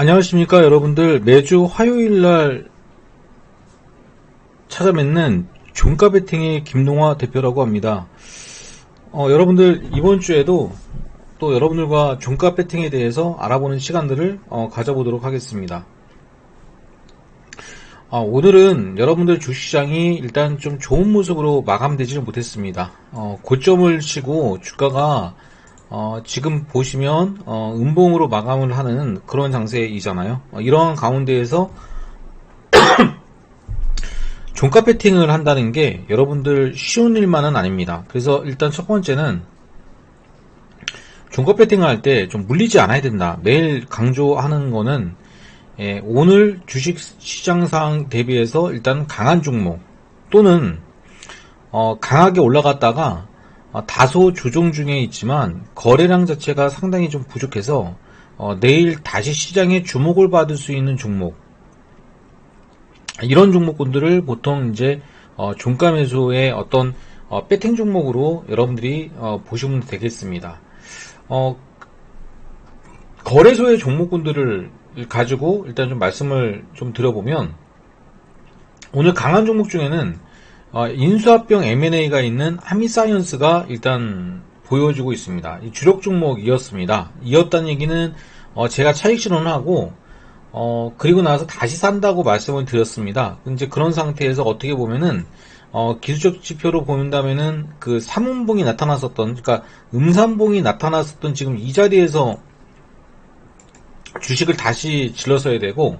안녕하십니까 여러분들 매주 화요일날 찾아뵙는 종가 베팅의 김동화 대표라고 합니다. 어, 여러분들 이번 주에도 또 여러분들과 종가 베팅에 대해서 알아보는 시간들을 어, 가져보도록 하겠습니다. 어, 오늘은 여러분들 주시장이 일단 좀 좋은 모습으로 마감되지는 못했습니다. 어, 고점을 치고 주가가 어, 지금 보시면 어, 음봉으로 마감을 하는 그런 장세이잖아요. 어, 이런 가운데에서 종가 패팅을 한다는 게 여러분들 쉬운 일만은 아닙니다. 그래서 일단 첫 번째는 종가 패팅을 할 때 좀 물리지 않아야 된다. 매일 강조하는 거는 예, 오늘 주식 시장 상황 대비해서 일단 강한 종목 또는 어, 강하게 올라갔다가 어, 다소 조정 중에 있지만 거래량 자체가 상당히 좀 부족해서 어, 내일 다시 시장에 주목을 받을 수 있는 종목 이런 종목군들을 보통 이제 어, 종가 매수의 어떤 어, 배팅 종목으로 여러분들이 어, 보시면 되겠습니다. 어, 거래소의 종목군들을 가지고 일단 좀 말씀을 좀 드려보면 오늘 강한 종목 중에는 어, 인수합병 M&A가 있는 하미사이언스가 일단 보여주고 있습니다. 이 주력 종목이었습니다. 이었다는 얘기는 어, 제가 차익 실현하고 어, 그리고 나서 다시 산다고 말씀을 드렸습니다. 이제 그런 상태에서 어떻게 보면은 어, 기술적 지표로 보는다면은 그 삼음봉이 나타났었던, 그러니까 음삼봉이 나타났었던 지금 이 자리에서 주식을 다시 질러서야 되고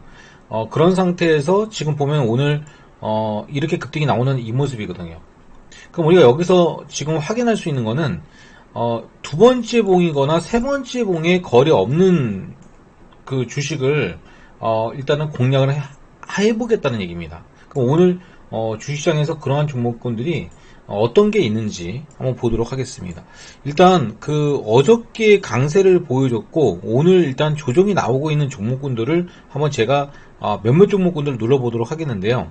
어, 그런 상태에서 지금 보면 오늘 어, 이렇게 급등이 나오는 이 모습이거든요. 그럼 우리가 여기서 지금 확인할 수 있는 거는 어, 두 번째 봉이거나 세 번째 봉에 거래 없는 그 주식을 어, 일단은 공략을 해, 해보겠다는 얘기입니다. 그럼 오늘 어, 주식시장에서 그러한 종목군들이 어떤 게 있는지 한번 보도록 하겠습니다. 일단 그 어저께 강세를 보여줬고 오늘 일단 조정이 나오고 있는 종목군들을 한번 제가 어, 몇몇 종목군들을 눌러보도록 하겠는데요.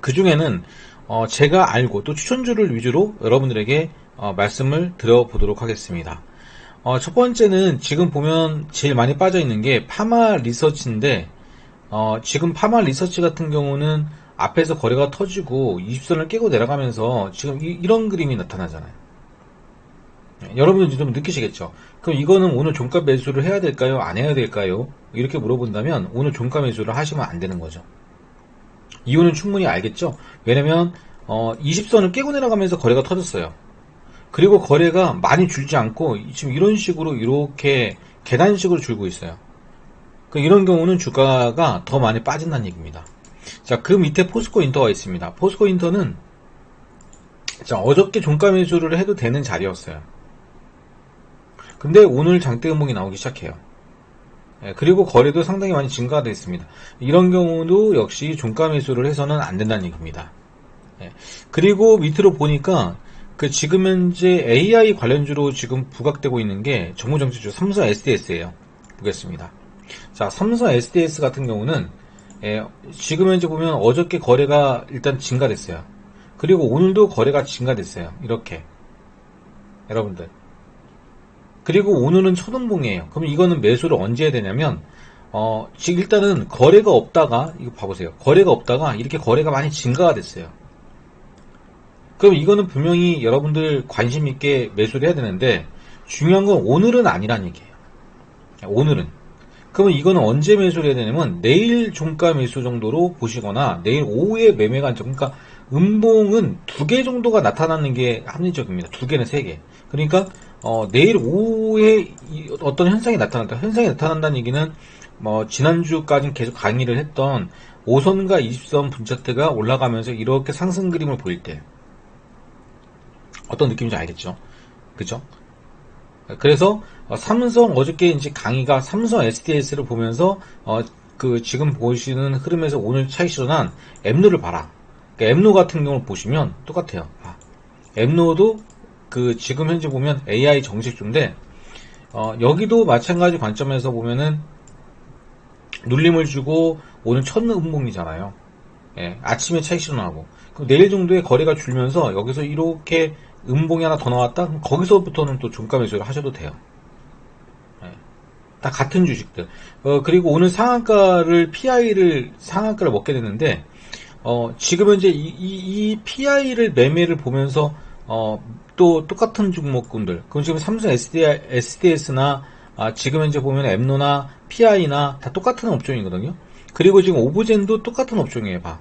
그 중에는 어, 제가 알고 또 추천주를 위주로 여러분들에게 어, 말씀을 드려보도록 하겠습니다. 어, 첫 번째는 지금 보면 제일 많이 빠져 있는 게 파마 리서치인데 어, 지금 파마 리서치 같은 경우는 앞에서 거래가 터지고 20선을 깨고 내려가면서 지금 이, 런 그림이 나타나잖아요. 네, 여러분들 좀 느끼시겠죠? 그럼 이거는 오늘 종가 매수를 해야 될까요? 안 해야 될까요? 이렇게 물어본다면 오늘 종가 매수를 하시면 안 되는 거죠. 이유는 충분히 알겠죠? 왜냐면 어, 20선을 깨고 내려가면서 거래가 터졌어요. 그리고 거래가 많이 줄지 않고 지금 이런 식으로 이렇게 계단식으로 줄고 있어요. 그 이런 경우는 주가가 더 많이 빠진다는 얘기입니다. 자, 그 밑에 포스코 인터가 있습니다. 포스코 인터는 자, 어저께 종가 매수를 해도 되는 자리였어요. 근데 오늘 장대 음봉이 나오기 시작해요. 예, 그리고 거래도 상당히 많이 증가가 됐습니다. 이런 경우도 역시 종가 매수를 해서는 안 된다는 얘기입니다. 예, 그리고 밑으로 보니까 그 지금 현재 AI 관련주로 지금 부각되고 있는 게 정무정책주 삼성 SDS예요. 보겠습니다. 자, 삼성 SDS 같은 경우는 예, 지금 현재 보면 어저께 거래가 일단 증가됐어요. 그리고 오늘도 거래가 증가됐어요. 이렇게. 여러분들. 그리고 오늘은 초등봉이에요. 그럼 이거는 매수를 언제 해야 되냐면, 어, 지금 일단은 거래가 없다가, 이거 봐보세요. 거래가 없다가 이렇게 거래가 많이 증가가 됐어요. 그럼 이거는 분명히 여러분들 관심 있게 매수를 해야 되는데, 중요한 건 오늘은 아니란 얘기예요. 오늘은. 그러면 이거는 언제 매수를 해야 되냐면 내일 종가 매수 정도로 보시거나 내일 오후에 매매가 안죠 그러니까 음봉은 두 개 정도가 나타나는 게 합리적입니다. 두 개는 세 개. 그러니까 어, 내일 오후에 어떤 현상이 나타난다. 현상이 나타난다는 얘기는 뭐 지난주까지 계속 강의를 했던 5선과 20선 분차트가 올라가면서 이렇게 상승 그림을 보일 때 어떤 느낌인지 알겠죠? 그죠? 그래서 어, 삼성 어저께 이제 강의가 삼성 SDS를 보면서 어, 그 지금 보시는 흐름에서 오늘 차익 실현한 엠노를 봐라. 그러니까 엠노 같은 경우를 보시면 똑같아요. 아, 엠노도 그 지금 현재 보면 AI 정식주인데 어, 여기도 마찬가지 관점에서 보면은 눌림을 주고 오늘 첫 음봉이잖아요. 예, 아침에 차익 실현하고 그럼 내일 정도에 거래가 줄면서 여기서 이렇게 음봉이 하나 더 나왔다? 그럼 거기서부터는 또 종가 매수를 하셔도 돼요. 네. 다 같은 주식들. 어, 그리고 오늘 상한가를, PI를, 상한가를 먹게 됐는데, 어, 지금 현재 이, 이, 이 PI를 매매를 보면서, 어, 또 똑같은 종목군들. 그럼 지금 삼성 SD, SDS나, 아, 지금 현재 보면 엠노나 PI나 다 똑같은 업종이거든요. 그리고 지금 오브젠도 똑같은 업종이에요, 봐.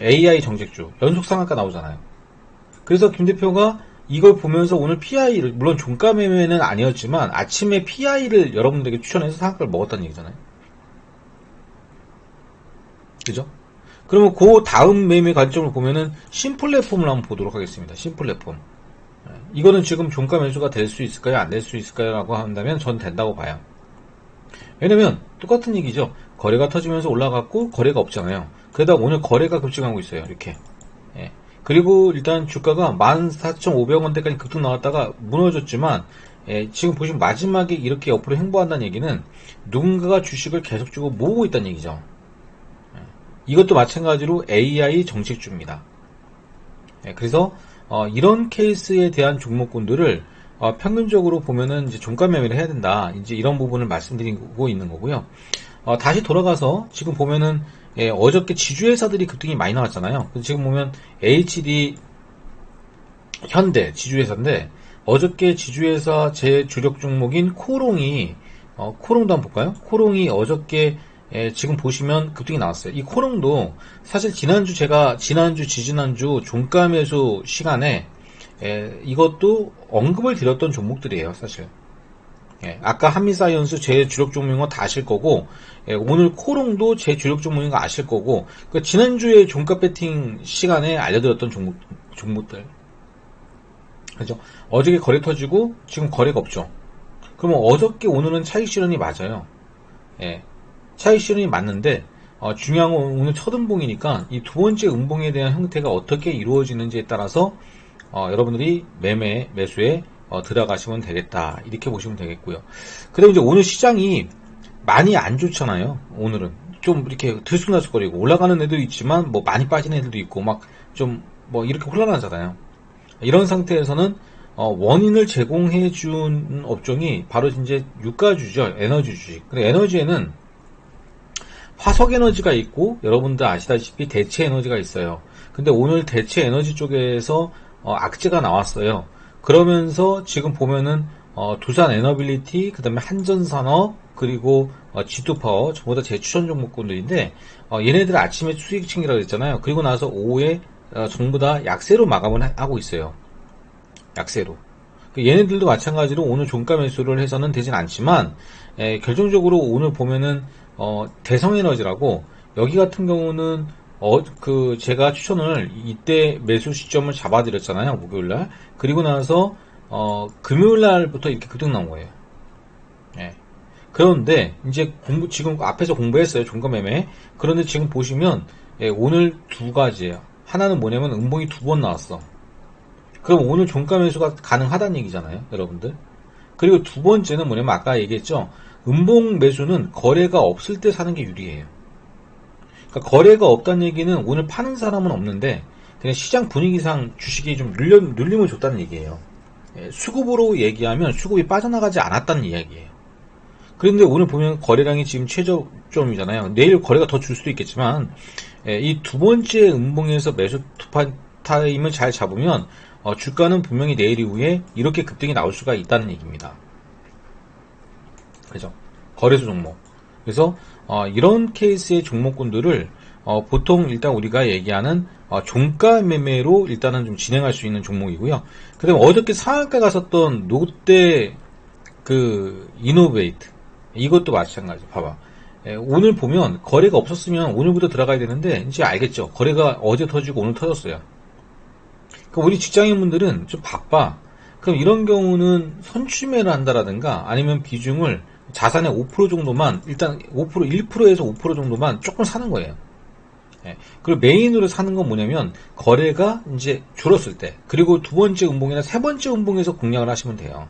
AI 정책주. 연속 상한가 나오잖아요. 그래서 김 대표가 이걸 보면서 오늘 PI를 물론 종가 매매는 아니었지만 아침에 PI를 여러분들에게 추천해서 상한가를 먹었다는 얘기잖아요. 그죠? 그러면 그 다음 매매 관점을 보면은 신플랫폼을 한번 보도록 하겠습니다. 신플랫폼. 예, 이거는 지금 종가 매수가 될 수 있을까요? 안 될 수 있을까요? 라고 한다면 전 된다고 봐요. 왜냐면 똑같은 얘기죠. 거래가 터지면서 올라갔고 거래가 없잖아요. 그러다 오늘 거래가 급증하고 있어요. 이렇게. 예. 그리고 일단 주가가 14,500원대까지 급등 나왔다가 무너졌지만 예, 지금 보시면 마지막에 이렇게 옆으로 행보한다는 얘기는 누군가가 주식을 계속 주고 모으고 있다는 얘기죠. 예. 이것도 마찬가지로 AI 정책주입니다. 예, 그래서 어, 이런 케이스에 대한 종목군들을 어, 평균적으로 보면은 이제 종가 매매를 해야 된다. 이제 이런 부분을 말씀드리고 있는 거고요. 어, 다시 돌아가서 지금 보면은 예, 어저께 지주회사들이 급등이 많이 나왔잖아요. 지금 보면 HD 현대 지주회사인데 어저께 지주회사 제 주력 종목인 코롱이 어, 코롱도 한번 볼까요? 코롱이 어저께 예, 지금 보시면 급등이 나왔어요. 이 코롱도 사실 지난주 제가 지난주 지지난주 종가 매수 시간에 예, 이것도 언급을 드렸던 종목들이에요, 사실. 예, 아까 한미사이언스 제 주력 종목인 거 다 아실 거고, 예, 오늘 코롱도 제 주력 종목인 거 아실 거고, 그 지난주에 종가 배팅 시간에 알려드렸던 종목, 종목들. 그죠? 어저께 거래 터지고, 지금 거래가 없죠. 그러면 어저께 오늘은 차익 실현이 맞아요. 예, 차익 실현이 맞는데, 어, 중요한 건 오늘 첫 음봉이니까 이 두 번째 음봉에 대한 형태가 어떻게 이루어지는지에 따라서 어, 여러분들이 매매, 매수에 어, 들어가시면 되겠다. 이렇게 보시면 되겠고요. 그리고 이제 오늘 시장이 많이 안 좋잖아요. 오늘은. 좀 이렇게 들쑥날쑥거리고 올라가는 애도 있지만 뭐 많이 빠진 애들도 있고 막 좀 뭐 이렇게 혼란하잖아요. 이런 상태에서는 어, 원인을 제공해 준 업종이 바로 이제 유가주죠. 에너지 주식. 근데 에너지에는 화석 에너지가 있고 여러분들 아시다시피 대체 에너지가 있어요. 근데 오늘 대체 에너지 쪽에서 어, 악재가 나왔어요. 그러면서 지금 보면은 어, 두산 에너빌리티, 그 다음에 한전산업, 그리고 어, G2파워 전부 다 제 추천 종목군들인데 어, 얘네들 아침에 수익 챙기라고 했잖아요. 그리고 나서 오후에 어, 전부 다 약세로 마감을 하- 하고 있어요. 약세로. 그 얘네들도 마찬가지로 오늘 종가 매수를 해서는 되진 않지만 에, 결정적으로 오늘 보면은 어, 대성에너지라고 여기 같은 경우는 어, 그 제가 추천을 이때 매수 시점을 잡아드렸잖아요 목요일날 그리고 나서 어, 금요일날부터 이렇게 급등 나온 거예요. 예. 그런데 이제 공부 지금 앞에서 공부했어요 종가 매매 그런데 지금 보시면 예, 오늘 두 가지예요. 하나는 뭐냐면 음봉이 두 번 나왔어. 그럼 오늘 종가 매수가 가능하다는 얘기잖아요, 여러분들. 그리고 두 번째는 뭐냐면 아까 얘기했죠. 음봉 매수는 거래가 없을 때 사는 게 유리해요. 그러니까 거래가 없다는 얘기는 오늘 파는 사람은 없는데 그냥 시장 분위기상 주식이 좀 눌려, 눌림을 줬다는 얘기예요. 예, 수급으로 얘기하면 수급이 빠져나가지 않았다는 이야기예요. 그런데 오늘 보면 거래량이 지금 최저점이잖아요. 내일 거래가 더 줄 수도 있겠지만 예, 이두 번째 음봉에서 매수 투파 타임을 잘 잡으면 어, 주가는 분명히 내일 이후에 이렇게 급등이 나올 수가 있다는 얘기입니다. 그죠? 거래소 종목. 그래서 어, 이런 케이스의 종목군들을 어, 보통 일단 우리가 얘기하는 어, 종가 매매로 일단은 좀 진행할 수 있는 종목이고요. 그다음에 어저께 상한가 갔었던 롯데 그 이노베이트 이것도 마찬가지. 봐봐. 예, 오늘 보면 거래가 없었으면 오늘부터 들어가야 되는데 이제 알겠죠. 거래가 어제 터지고 오늘 터졌어요. 그러니까 우리 직장인분들은 좀 바빠. 그럼 이런 경우는 선취매를 한다라든가 아니면 비중을 자산의 5% 정도만 일단 5% 1%에서 5% 정도만 조금 사는 거예요. 예. 그리고 메인으로 사는 건 뭐냐면 거래가 이제 줄었을 때 그리고 두 번째 음봉이나 세 번째 음봉에서 공략을 하시면 돼요.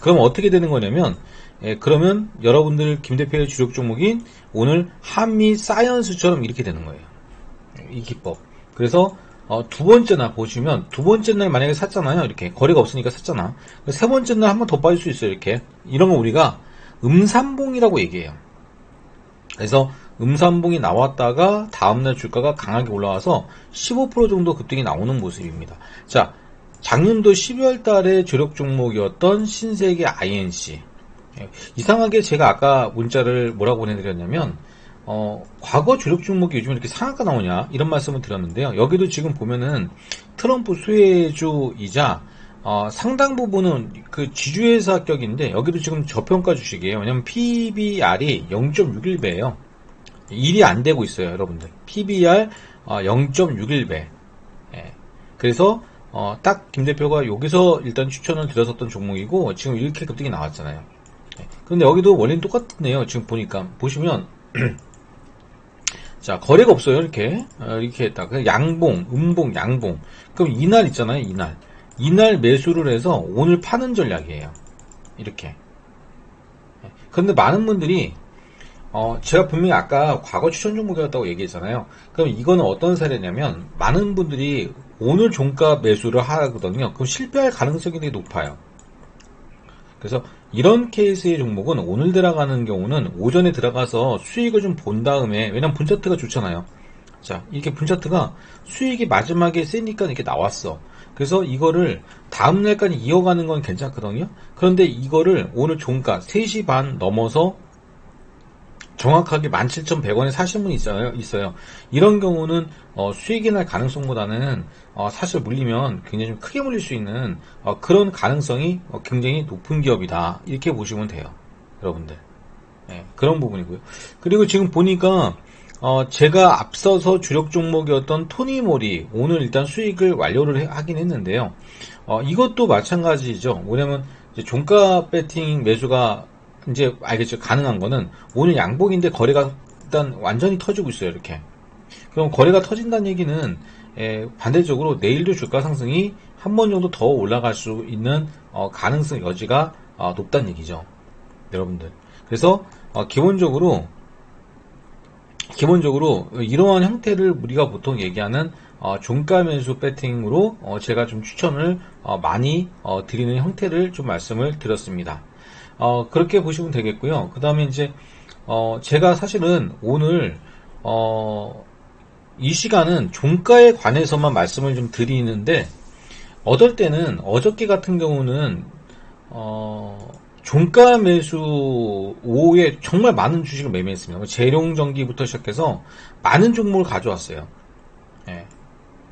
그럼 어떻게 되는 거냐면 예, 그러면 여러분들 김 대표의 주력 종목인 오늘 한미 사이언스처럼 이렇게 되는 거예요. 이 기법. 그래서 어, 두 번째 날 보시면 두 번째 날 만약에 샀잖아요. 이렇게 거래가 없으니까 샀잖아. 세 번째 날 한 번 더 빠질 수 있어요. 이렇게 이런 거 우리가 음산봉이라고 얘기해요. 그래서 음산봉이 나왔다가 다음날 주가가 강하게 올라와서 15% 정도 급등이 나오는 모습입니다. 자, 작년도 12월 달에 주력 종목이었던 신세계 INC. 예, 이상하게 제가 아까 문자를 뭐라고 보내드렸냐면, 어, 과거 주력 종목이 요즘 이렇게 상한가 나오냐? 이런 말씀을 드렸는데요. 여기도 지금 보면은 트럼프 수혜주이자 어, 상당 부분은 그 지주회사 격인데 여기도 지금 저평가 주식이에요. 왜냐면 PBR이 0.61배예요. 일이 안 되고 있어요, 여러분들. PBR 어, 0.61배. 예. 그래서 어, 딱 김 대표가 여기서 일단 추천을 드렸었던 종목이고 지금 이렇게 급등이 나왔잖아요. 예. 근데 여기도 원리는 똑같네요. 지금 보니까 보시면 자 거래가 없어요. 이렇게 어, 이렇게 했다. 그 양봉, 음봉, 양봉. 그럼 이날 있잖아요. 이날. 이날 매수를 해서 오늘 파는 전략이에요. 이렇게. 예. 그런데 많은 분들이 어, 제가 분명히 아까 과거 추천 종목이었다고 얘기했잖아요. 그럼 이거는 어떤 사례냐면 많은 분들이 오늘 종가 매수를 하거든요. 그럼 실패할 가능성이 되게 높아요. 그래서 이런 케이스의 종목은 오늘 들어가는 경우는 오전에 들어가서 수익을 좀 본 다음에 왜냐면 분차트가 좋잖아요. 자 이렇게 분차트가 수익이 마지막에 세니까 이렇게 나왔어. 그래서 이거를 다음날까지 이어가는 건 괜찮거든요. 그런데 이거를 오늘 종가 3시 반 넘어서 정확하게 17,100원에 사신 분이 있어요. 있어요. 이런 경우는 어, 수익이 날 가능성보다는 어, 사실 물리면 굉장히 좀 크게 물릴 수 있는 어, 그런 가능성이 어, 굉장히 높은 기업이다. 이렇게 보시면 돼요. 여러분들. 네, 그런 부분이고요. 그리고 지금 보니까 어, 제가 앞서서 주력 종목이었던 토니모리 오늘 일단 수익을 완료를 해- 하긴 했는데요. 어, 이것도 마찬가지죠. 이제 종가 배팅 매수가 이제 알겠죠. 가능한 거는 오늘 양봉인데 거래가 일단 완전히 터지고 있어요. 이렇게. 그럼 거래가 터진다는 얘기는 에, 반대적으로 내일도 주가 상승이 한 번 정도 더 올라갈 수 있는 어, 가능성 여지가 어, 높다는 얘기죠. 여러분들. 그래서 어, 기본적으로 기본적으로 이러한 형태를 우리가 보통 얘기하는 어, 종가 매수 배팅으로 어, 제가 좀 추천을 어, 많이 어, 드리는 형태를 좀 말씀을 드렸습니다. 어, 그렇게 보시면 되겠고요. 그 다음에 이제 어, 제가 사실은 오늘 어, 이 시간은 종가에 관해서만 말씀을 좀 드리는데 어떨 때는 어저께 같은 경우는 어, 종가 매수 오후에 정말 많은 주식을 매매했습니다. 재룡전기부터 시작해서 많은 종목을 가져왔어요. 예.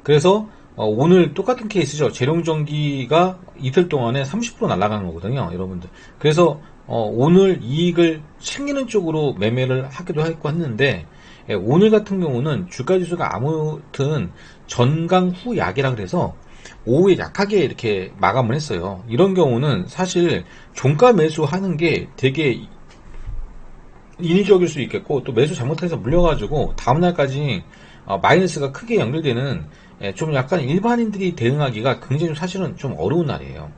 그래서 어, 오늘 똑같은 케이스죠. 재룡전기가 이틀 동안에 30% 날아가는 거거든요, 여러분들. 그래서 어, 오늘 이익을 챙기는 쪽으로 매매를 하기도 했고 했는데 예, 오늘 같은 경우는 주가 지수가 아무튼 전강 후 약이라 그래서 오후에 약하게 이렇게 마감을 했어요. 이런 경우는 사실 종가 매수하는 게 되게 인위적일 수 있겠고 또 매수 잘못해서 물려가지고 다음날까지 어, 마이너스가 크게 연결되는 예, 좀 약간 일반인들이 대응하기가 굉장히 좀 사실은 좀 어려운 날이에요.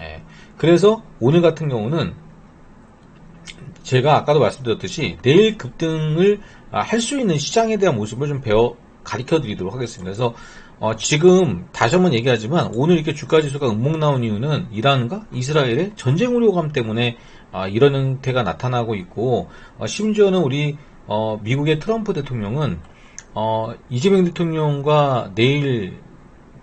예, 그래서 오늘 같은 경우는 제가 아까도 말씀드렸듯이 내일 급등을 아, 할수 있는 시장에 대한 모습을 좀 배워 가르쳐 드리도록 하겠습니다. 그래서 어, 지금 다시 한번 얘기하지만 오늘 이렇게 주가 지수가 음목 나온 이유는 이란과 이스라엘의 전쟁 우려감 때문에 아, 이런 형태가 나타나고 있고 어, 심지어는 우리 어, 미국의 트럼프 대통령은 어, 이재명 대통령과 내일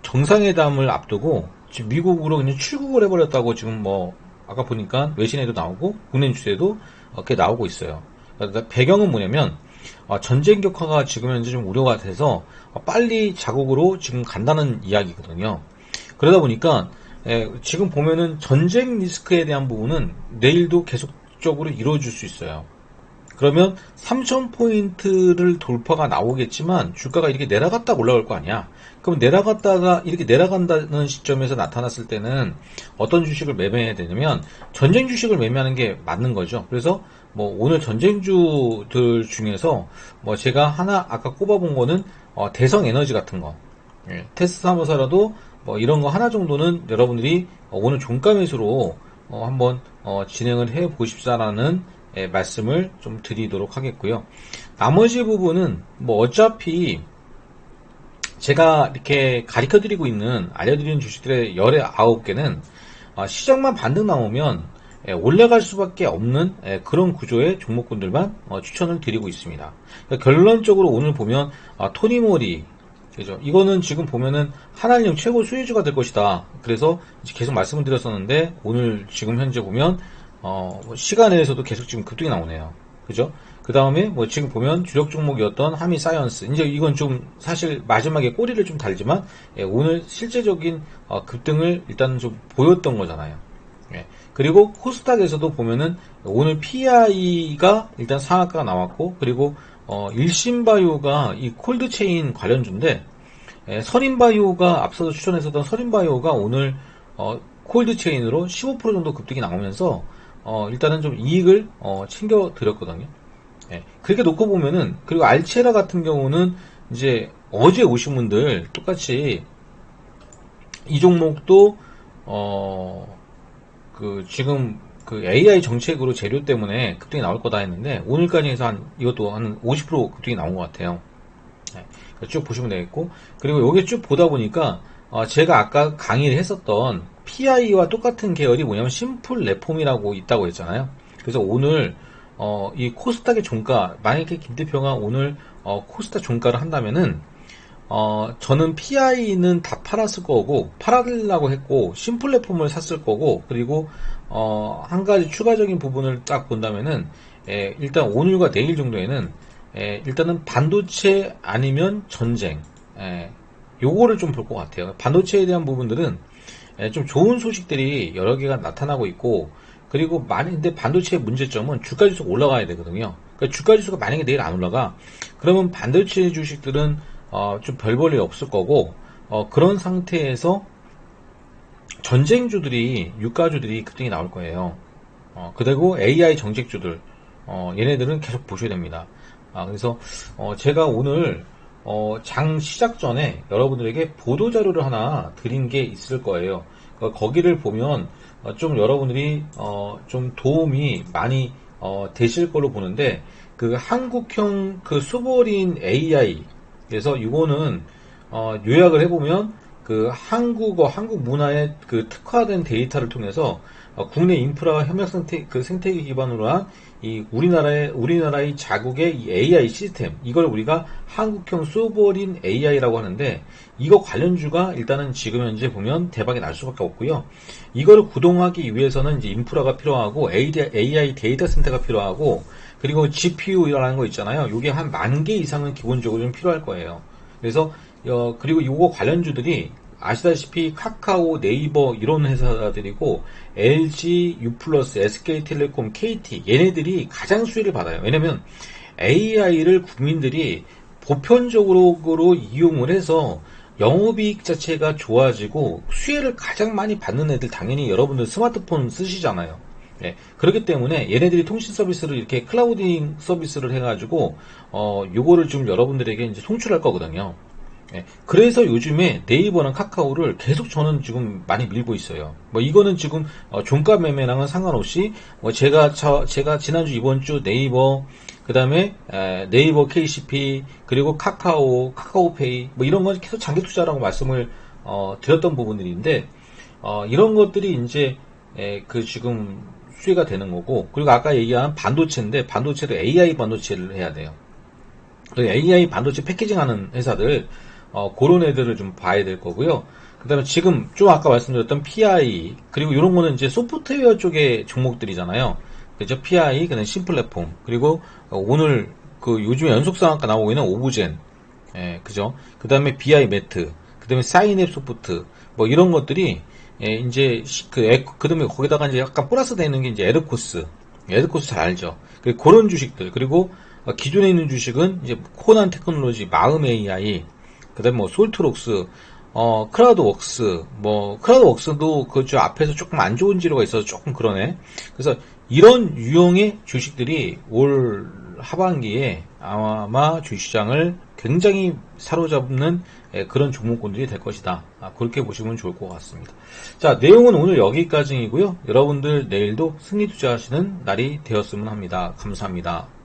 정상회담을 앞두고 지금 미국으로 그냥 출국을 해버렸다고 지금 뭐 아까 보니까 외신에도 나오고 국내 뉴스에도 이렇게 나오고 있어요. 그러니까 배경은 뭐냐면 어, 전쟁 격화가 지금 현재 좀 우려가 돼서 어, 빨리 자국으로 지금 간다는 이야기거든요. 그러다 보니까 예, 지금 보면은 전쟁 리스크에 대한 부분은 내일도 계속적으로 이루어질 수 있어요. 그러면 3,000포인트를 돌파가 나오겠지만 주가가 이렇게 내려갔다 올라올 거 아니야. 그럼 내려갔다가 이렇게 내려간다는 시점에서 나타났을 때는 어떤 주식을 매매해야 되냐면 전쟁 주식을 매매하는 게 맞는 거죠. 그래서 뭐 오늘 전쟁주들 중에서 뭐 제가 하나 아까 꼽아본 거는 어, 대성 에너지 같은 거. 예, 테스트 사모사라도 뭐 이런 거 하나 정도는 여러분들이 어, 오늘 종가 매수로 어, 한번 어, 진행을 해 보십사라는 예, 말씀을 좀 드리도록 하겠고요. 나머지 부분은 뭐 어차피 제가 이렇게 가르쳐 드리고 있는 알려드리는 주식들의 열의 아홉 개는 어, 시장만 반등 나오면 예, 올라갈 수밖에 없는 예, 그런 구조의 종목군들만 어, 추천을 드리고 있습니다. 그러니까 결론적으로 오늘 보면 아, 토니모리 그죠? 이거는 지금 보면은 하나은행 최고 수혜주가 될 것이다. 그래서 계속 말씀을 드렸었는데 오늘 지금 현재 보면 어, 뭐 시간에서도 계속 지금 급등이 나오네요. 그죠? 그 다음에 뭐 지금 보면 주력 종목이었던 하미 사이언스 이제 이건 좀 사실 마지막에 꼬리를 좀 달지만 예, 오늘 실제적인 어, 급등을 일단 좀 보였던 거잖아요. 예. 그리고 코스닥에서도 보면은 오늘 PI가 일단 상한가가 나왔고 그리고 어, 일신바이오가 이 콜드체인 관련주인데 예, 서린바이오가 앞서서 추천했었던 서린바이오가 오늘 어, 콜드체인으로 15% 정도 급등이 나오면서 어, 일단은 좀 이익을 어, 챙겨 드렸거든요. 예, 그렇게 놓고 보면은 그리고 알체라 같은 경우는 이제 어제 오신 분들 똑같이 이 종목도 어 그 지금 그 AI 정책으로 재료 때문에 급등이 나올 거다 했는데 오늘까지 해서 한 이것도 한 50% 급등이 나온 것 같아요. 네, 쭉 보시면 되겠고 그리고 여기 쭉 보다 보니까 어, 제가 아까 강의를 했었던 PI와 똑같은 계열이 뭐냐면 심플 레폼이라고 있다고 했잖아요. 그래서 오늘 어, 이 코스닥의 종가 만약에 김 대표가 오늘 어, 코스닥 종가를 한다면은 어, 저는 PI는 다 팔았을 거고, 팔으려고 했고, 심플레폼을 샀을 거고, 그리고, 어, 한 가지 추가적인 부분을 딱 본다면은, 에, 일단 오늘과 내일 정도에는, 에, 일단은 반도체 아니면 전쟁, 에, 요거를 좀 볼 것 같아요. 반도체에 대한 부분들은, 에, 좀 좋은 소식들이 여러 개가 나타나고 있고, 그리고 많이, 근데 반도체의 문제점은 주가 지수가 올라가야 되거든요. 그러니까 주가 지수가 만약에 내일 안 올라가, 그러면 반도체 주식들은 어, 좀별 볼 일 없을 거고 어, 그런 상태에서 전쟁주들이 유가주들이 급등이 나올 거예요. 어, 그리고 AI 정책주들 어, 얘네들은 계속 보셔야 됩니다. 아, 그래서 어, 제가 오늘 어, 장 시작 전에 여러분들에게 보도 자료를 하나 드린 게 있을 거예요. 그 거기를 보면 어, 좀 여러분들이 어, 좀 도움이 많이 어, 되실 걸로 보는데 그 한국형 그 수보린 AI 그래서 이거는 어, 요약을 해보면 그 한국어, 한국 문화의 그 특화된 데이터를 통해서 어, 국내 인프라 협력 생태, 그 생태계 기반으로 한 이 우리나라의 우리나라의 자국의 이 AI 시스템 이걸 우리가 한국형 소버린 AI라고 하는데 이거 관련주가 일단은 지금 현재 보면 대박이 날 수밖에 없고요. 이거를 구동하기 위해서는 이제 인프라가 필요하고 AI 데이터 센터가 필요하고 그리고 GPU라는 거 있잖아요. 이게 한 만 개 이상은 기본적으로 좀 필요할 거예요. 그래서 어, 그리고 요거 관련주들이 아시다시피 카카오, 네이버 이런 회사들이고 LG, U+, SK텔레콤, KT 얘네들이 가장 수혜를 받아요. 왜냐면 AI를 국민들이 보편적으로 이용을 해서 영업이익 자체가 좋아지고 수혜를 가장 많이 받는 애들 당연히 여러분들 스마트폰 쓰시잖아요. 네, 그렇기 때문에 얘네들이 통신 서비스를 이렇게 클라우딩 서비스를 해가지고 어 요거를 좀 여러분들에게 이제 송출할 거거든요. 예, 그래서 요즘에 네이버랑 카카오를 계속 저는 지금 많이 밀고 있어요. 뭐 이거는 지금 어, 종가 매매랑은 상관없이 뭐 제가 저, 제가 지난주 이번주 네이버 그 다음에 네이버 KCP 그리고 카카오 카카오페이 뭐 이런 건 계속 장기 투자라고 말씀을 어, 드렸던 부분들인데 어, 이런 것들이 이제 에, 그 지금 수혜가 되는 거고 그리고 아까 얘기한 반도체인데 반도체도 AI 반도체를 해야 돼요. AI 반도체 패키징하는 회사들 어, 그런 애들을 좀 봐야 될 거고요. 그 다음에 지금 좀 아까 말씀드렸던 PI, 그리고 이런 거는 이제 소프트웨어 쪽의 종목들이잖아요. 그죠? PI, 그다음 심플랫폼, 그리고 오늘 그 요즘에 연속 상한가 나오고 있는 오브젠, 예, 그죠? 그 다음에 BI 매트, 그 다음에 사인앱 소프트, 뭐 이런 것들이, 예, 이제, 그, 에, 그 다음에 거기다가 이제 약간 플러스 되는 게 이제 에르코스, 에르코스 잘 알죠? 그 그런 주식들, 그리고 기존에 있는 주식은 이제 코난 테크놀로지, 마음 AI, 그다음 뭐 솔트록스, 어 크라우드웍스, 뭐 크라우드웍스도 그저 앞에서 조금 안 좋은 지로가 있어서 조금 그러네. 그래서 이런 유형의 주식들이 올 하반기에 아마 주시장을 굉장히 사로잡는 예, 그런 종목군들이 될 것이다. 아, 그렇게 보시면 좋을 것 같습니다. 자, 내용은 오늘 여기까지이고요. 여러분들 내일도 승리 투자하시는 날이 되었으면 합니다. 감사합니다.